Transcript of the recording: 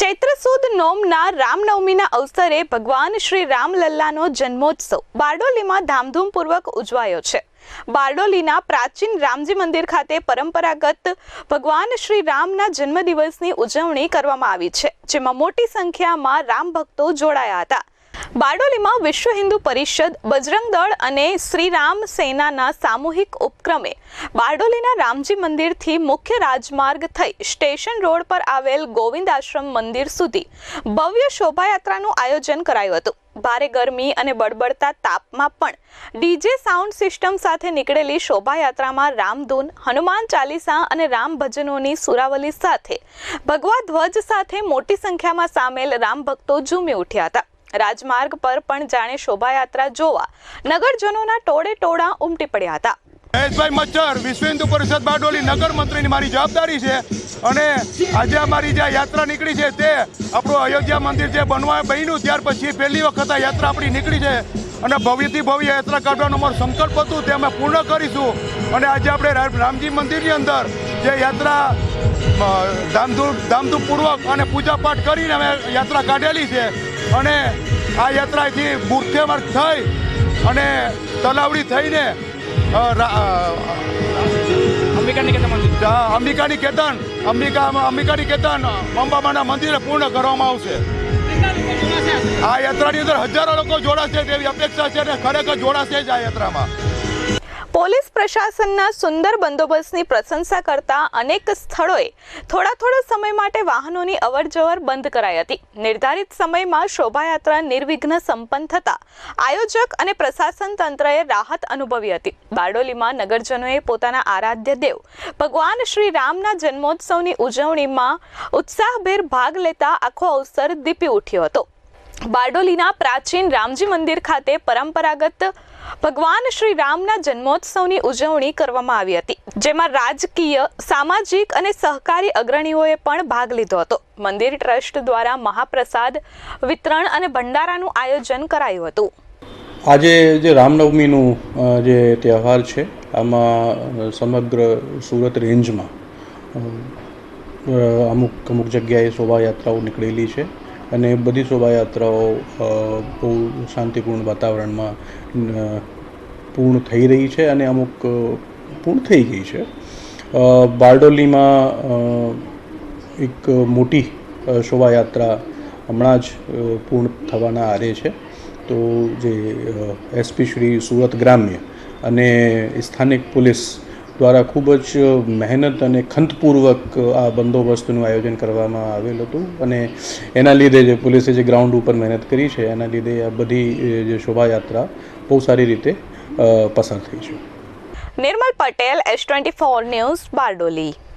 ચૈત્ર સુદ નોમના રામનવમીના અવસરે ભગવાન શ્રી રામલલ્લાનો જન્મોત્સવ બારડોલીમાં ધામધૂમપૂર્વક ઉજવાયો છે. બારડોલીના પ્રાચીન રામજી મંદિર ખાતે પરંપરાગત ભગવાન શ્રી રામના જન્મદિવસની ઉજવણી કરવામાં આવી છે, જેમાં મોટી સંખ્યામાં રામ ભક્તો જોડાયા હતા. બારડોલીમાં વિશ્વ હિન્દુ પરિષદ, બજરંગ દળ અને શ્રીરામ સેનાના સામૂહિક ઉપક્રમે બારડોલીના રામજી મંદિરથી મુખ્ય રાજમાર્ગ થઈ સ્ટેશન રોડ પર આવેલ ગોવિંદ આશ્રમ મંદિર સુધી ભવ્ય શોભાયાત્રાનું આયોજન કરાયું હતું. ભારે ગરમી અને બળબડતા તાપમાં પણ ડીજે સાઉન્ડ સિસ્ટમ સાથે નીકળેલી શોભાયાત્રામાં રામધૂન, હનુમાન ચાલીસા અને રામ ભજનોની સુરાવલી સાથે ભગવા ધ્વજ સાથે મોટી સંખ્યામાં સામેલ રામ ભક્તો ઝૂમી ઉઠ્યા હતા. રાજમાર્ગ પર પણ જાણે શોભાયાત્રા જોવા નગરજનોના ટોળે ટોળા ઉમટી પડ્યા હતા. મહેશભાઈ મચ્છર, વિશ્વ હિન્દુ પરિષદ બારડોલી નગર મંત્રીની મારી જવાબદારી છે અને આજે અમારી જે યાત્રા નીકળી છે તે આપણું અયોધ્યા મંદિર જે બનવા બન્યું ત્યાર પછી પહેલી વખત આ યાત્રા આપણી નીકળી છે અને ભવ્યથી ભવ્ય યાત્રા કાઢવાનો અમારો સંકલ્પ હતું તે અમે પૂર્ણ કરીશું અને આજે આપણે રામજી મંદિરની અંદર જે યાત્રા ધામધૂમ, ધામધૂમપૂર્વક અને પૂજાપાઠ કરીને અમે યાત્રા કાઢેલી છે અને આ યાત્રાથી મૂર્તિ માર્ગ થઈ અને તલાવડી થઈને અંબિકા નિકેતન અંબિકાની કેતન અંબિકા અંબિકાની કેતન અંબામાના મંદિરે પૂર્ણ કરવામાં આવશે. આ યાત્રાની અંદર હજારો લોકો જોડાશે તેવી અપેક્ષા છે અને ખરેખર જોડાશે જ આ યાત્રામાં. પોલીસ પ્રશાસનના સુંદર બંદોબસ્તની પ્રશંસા કરતા અનેક સ્થળોએ થોડા થોડા સમય માટે વાહનોની અવરજવર બંધ કરાઈ હતી. નિર્ધારિત સમયમાં શોભાયાત્રા નિર્વિઘ્ન સંપન્ન થતા આયોજક અને પ્રશાસન તંત્રએ રાહત અનુભવી હતી. બારડોલીમાં નગરજનોએ પોતાના આરાધ્ય દેવ ભગવાન શ્રી રામના જન્મોત્સવની ઉજવણીમાં ઉત્સાહભેર ભાગ લેતા આખો અવસર દીપી ઉઠ્યો હતો. બારડોલીના પ્રાચીન રામજી મંદિર ખાતે પરંપરાગત ભગવાન શ્રી રામના જન્મોત્સવની ઉજવણી કરવામાં આવી હતી, જેમાં રાજકીય, સામાજિક અને સહકારી અગ્રણીઓએ પણ ભાગ લીધો હતો. મંદિર ટ્રસ્ટ દ્વારા મહાપ્રસાદ, વિતરણ અને ભંડારાનું આયોજન કરાયું હતું. આજે જે રામનવમીનું જે તહેવાર છે, આમાં સમગ્ર સુરત રેન્જમાં અમુક અમુક જગ્યાએ શોભાયાત્રાઓ નીકળેલી છે. અને બધી શોભાયાત્રાઓ બહુ શાંતિપૂર્ણ વાતાવરણમાં પૂર્ણ થઈ રહી છે અને અમુક પૂર્ણ થઈ ગઈ છે. બારડોલીમાં એક મોટી શોભાયાત્રા હમણાં જ પૂર્ણ થવાના આરે છે. તો જે એસપી શ્રી સુરત ગ્રામ્ય અને સ્થાનિક પોલીસ દ્વારા ખૂબ જ મહેનત અને ખંતપૂર્વક આ બંદોબસ્તનું આયોજન કરવામાં આવેલ હતું અને એના લીધે જે પોલીસે જે ગ્રાઉન્ડ ઉપર મહેનત કરી છે, એના લીધે આ બધી જે શોભાયાત્રા બહુ સારી રીતે પસાર થઈ છે. Nirmal Patel, S twenty four news Bardoli.